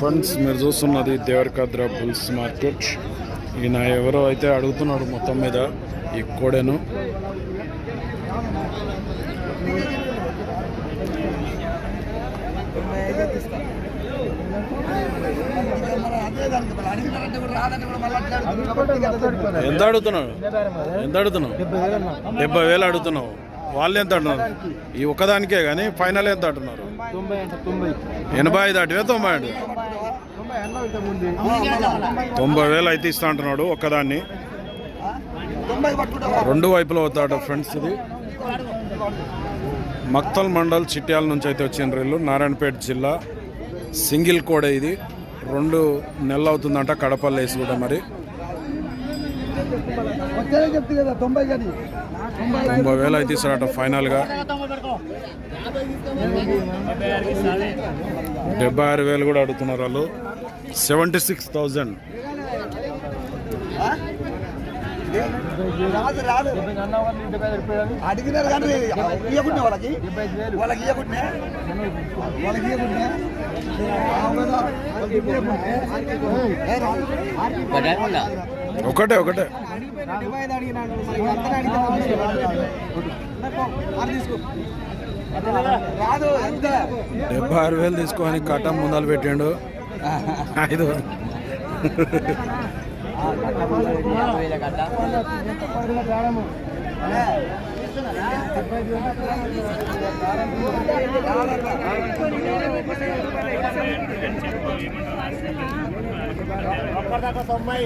Friends మీరు చూస్తున్నది Devarakadra bulls market. ఈయన ఎవరో అయితే అడుగుతున్నాడు మొత్తం మీద ఈ కోడెను. ఎంత అడుగుతున్నావు ఎంత అడుగుతున్నావు? డెబ్బై వేలు అడుగుతున్నావు. వాళ్ళు ఎంత అంటున్నారు ఈ ఒక్కదానికే కానీ ఫైనల్ ఎంత అంటున్నారు? ఎనభై ఐదు అటువే తొంభై అండి తొంభై వేలు అయితే ఇస్తా అంటున్నాడు ఒక్కదాన్ని. రెండు వైపులో అవుతాడు ఫ్రెండ్స్ ఇది. మక్తల్ మండల్ చిట్యాల నుంచి అయితే వచ్చిన రైలు నారాయణపేట జిల్లా. సింగిల్ కోడే ఇది. రెండు నెలలు అవుతుందంట కడపల్లి వేసి కూడా మరి. తొంభై తొంభై వేలు అయితే ఇస్తారట ఫైనల్గా. డెబ్బై ఆరు వేలు కూడా అడుగుతున్నారు వాళ్ళు. Seventy six thousand. అడిగినారు కానీ వాళ్ళకి. వాళ్ళకి వాళ్ళకి ఒకటే ఒకటే. డెబ్బై ఆరు వేలు తీసుకొని కట్టం ముందలు పెట్టిండు. ఐదు ఒక్కదాకా తొంభై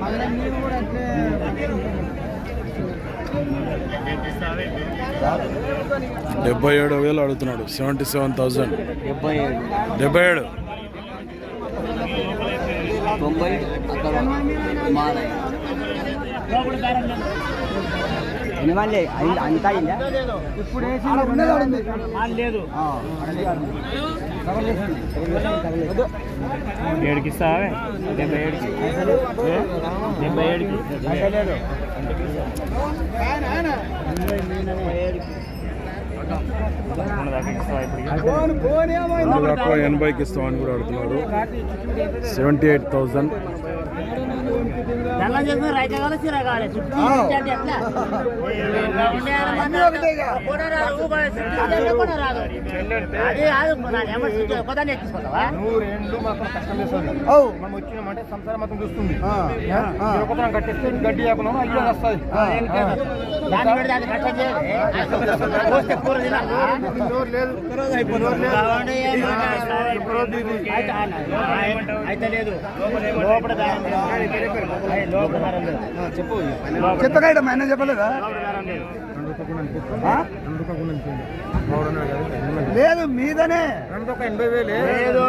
మళ్ళీ మీరు కూడా డెబ్బై ఏడు వేలు అడుగుతున్నాడు. సెవెంటీ సెవెన్ థౌజండ్ డెబ్బై ఏడు. డెబ్బై ఏడు. తొంభై ఎనిమిది అంతా అయిందా? ఇప్పుడు లేదు. ఏడుకి ఇస్తావే? డెబ్బై ఏడుకి. డెబ్బై ఏడుకి. రెండు ఎనభైకి ఇస్తామని కూడా అడుగుతున్నారు. సెవెంటీ ఎయిట్ థౌజండ్ రెండు మాత్రం కష్టం చేస్తుంది మనం వచ్చినామంటే సంసారం మొత్తం చూస్తుంది. ఒకతనం కట్టిస్తే గడ్డి ఆకున్నాము అయ్యో వస్తుంది దాన్ని పెడితే అది కష్టం చేయాలి. పోస్తే చెప్పు. చెప్పగా ఆయన చెప్పలేదా? లేదు. మీదనే. రెండు ఒక ఎనభై వేలే లేదు.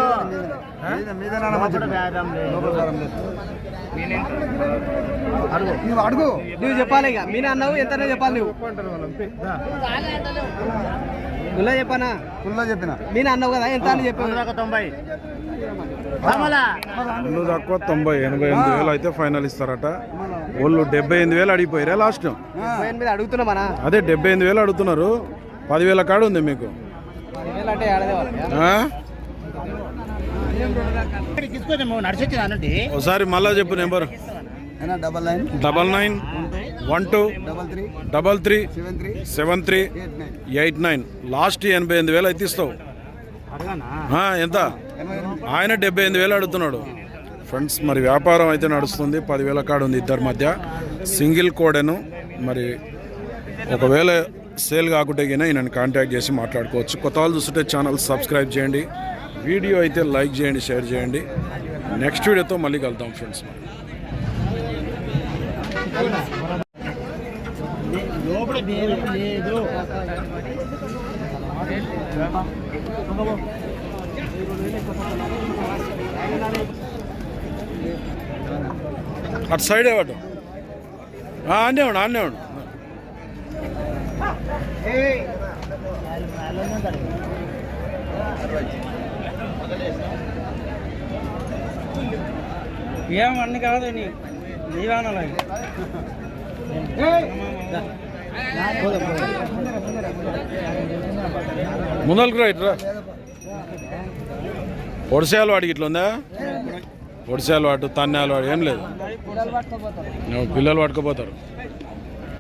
మీద-. నువ్వు అడుగు. నువ్వు చెప్పాలి ఇక. మీ అన్నావు ఎంత చెప్పాలి నువ్వు. నువ్వు చెప్పానా? ఫుల్లా చెప్పిన? మీ అన్నావు కదా ఎంత అని దాకా తొంభై. రెండు తక్కువ తొంభై ఎనభై ఎనిమిది వేలు అయితే ఫైనల్ ఇస్తారట. వాళ్ళు డెబ్బై ఎనిమిది వేలు అడిగిపోయారా లాస్ట్? మన? అదే డెబ్బై ఎనిమిది వేలు అడుగుతున్నారు. పదివేల కాడు ఉంది మీకు. ఒకసారి మళ్ళా చెప్పు number. Double nine. Double nine one two double three double three seven three seven three eight nine. Last ఎనభై ఎనిమిది వేలు అయితే ఇస్తావు ఆ, ఎంత? ఆయన డెబ్బై ఎనిమిది వేలు అడుగుతున్నాడు. ఫ్రెండ్స్ మరి వ్యాపారం అయితే నడుస్తుంది. పదివేల కాడు ఉంది ఇద్దరి మధ్య. సింగిల్ కోడెను మరి ఒకవేళ సేల్ కాకుంటే గిన ఈయనని కాంటాక్ట్ చేసి మాట్లాడుకోవచ్చు. కొత్త వాళ్ళు చూస్తుంటే ఛానల్ సబ్స్క్రైబ్ చేయండి. వీడియో అయితే లైక్ చేయండి షేర్ చేయండి. నెక్స్ట్ వీడియోతో మళ్ళీ కలుద్దాం ఫ్రెండ్స్ అటు సైడ్ ఇవ్వటం అన్నే ఉండు అన్నే ఉండు. ఏమన్నీ కాదు నీ నీవానాలి ముందరకు రా ఇట్రా. ఒడిసే అలవాటు ఇట్లా ఉందా? ఒడిసే అలవాటు తన్నే అలవాటు ఏం లేదు. పిల్లలు పట్టుకుపోతారు.